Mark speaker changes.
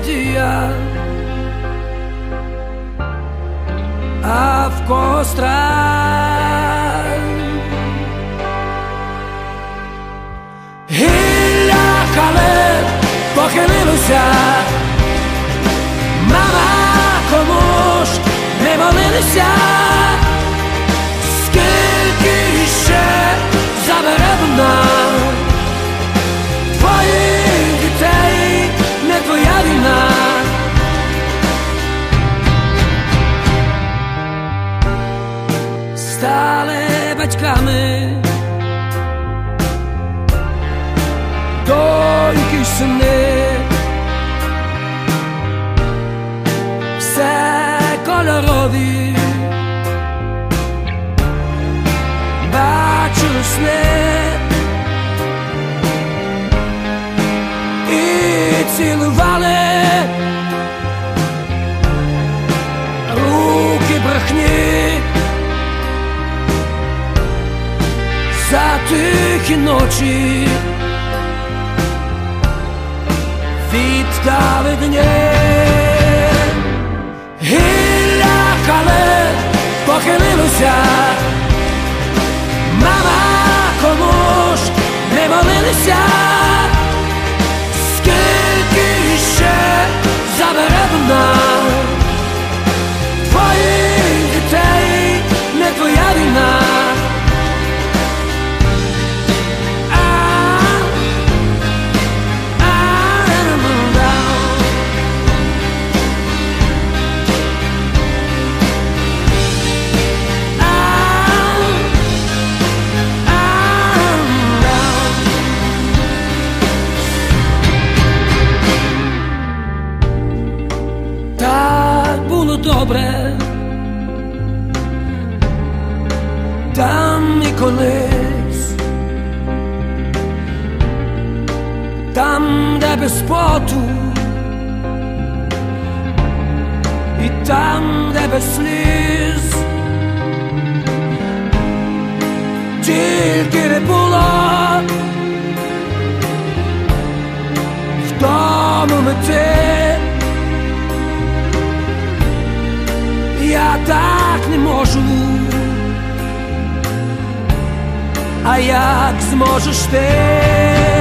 Speaker 1: Надія, а в когось страх. Гілля хале похилилося, мама кому не молилися, Стали батьками, доньки й сини, все кольорові, бачили сни і цілували тихі ночі. Віддали дні. Гілля кале похилилося, scopre. Dammi con l'ex. Tam da bespotu. I tam da besliz. Tilki reput. Так не можу, а як зможеш ти?